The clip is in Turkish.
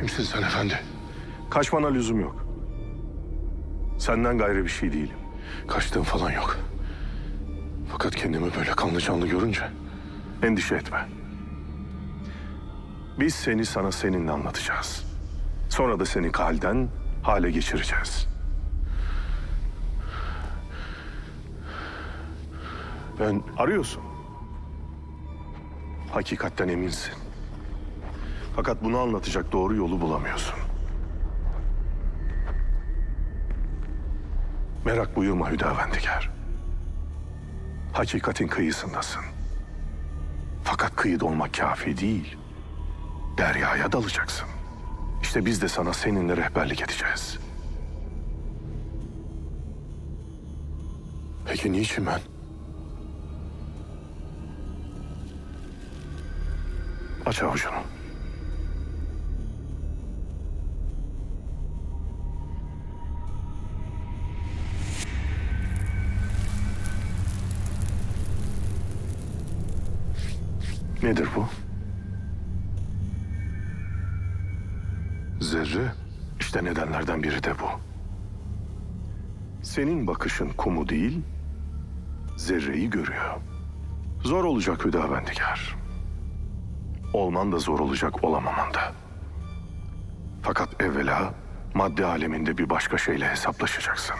Kimsin sen efendi? Kaçmana lüzum yok. Senden gayrı bir şey değilim. Kaçtığım falan yok. Fakat kendimi böyle kanlı canlı görünce Endişe etme. Biz seni sana seninle anlatacağız. Sonra da seni halden hale geçireceğiz. ben Arıyorsun. Hakikatten eminsin. Fakat bunu anlatacak doğru yolu bulamıyorsun. Merak buyurma Hüdavendigar. Hakikatin kıyısındasın. Fakat kıyıda olmak kafi değil. Deryaya dalacaksın. İşte biz de sana seninle rehberlik edeceğiz. peki niçin ben? Aç avucunu. Nedir bu? Zerre İşte nedenlerden biri de bu. Senin bakışın kumu değil, zerreyi görüyor. Zor olacak Hüdavendigar. Olman da zor olacak olamaman da. Fakat evvela madde aleminde bir başka şeyle hesaplaşacaksın.